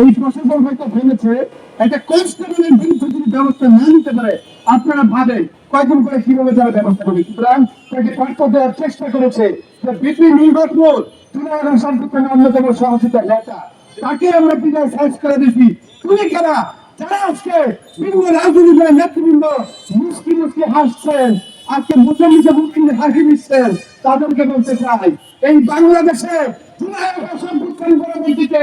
এই প্রশাসন হয়তো ভেবেছে একটা কনস্টেবলের বিরুদ্ধে যদি ব্যবস্থা না নিতে পারে, আপনারা ভাবেন করে কীভাবে তারা ব্যবস্থা করবে সুতরাং পাঠ্য দেওয়ার চেষ্টা করেছে বিপি নির্বাচন সংগঠনের অন্যতম সহযোগিতা নেতা। তাকে আমরা সাইজ করে তুমি যারা আজকে বিভিন্ন রাজনৈতিক দলের নেতৃবৃন্দ মুসকি মুসকি হাসছেন, আজকে মুখে মুখে হাসি দিচ্ছেন তাদেরকে বলতে চাই, এই বাংলাদেশে চুনাগা সংগঠন পরবর্তীতে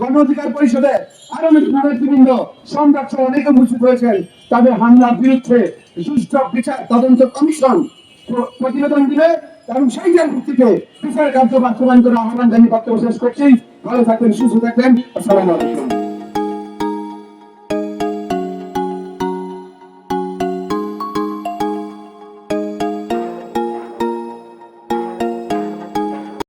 গণ অধিকার পরিষদে আরও নেতৃবৃন্দ সম্রাট সহ অনেকে উপস্থিত হয়েছেন। তাদের হামলার বিরুদ্ধে বিচার তদন্ত কমিশন প্রতিবেদন দিবে এবং সেই যার ভিত্তিতে বিচার কার্য বাস্তবায়ন করে আহ্বান জানিয়ে বক্তব্য শেষ করছি। ভালো থাকবেন, সুস্থ থাকবেন। আসসালামু আলাইকুম।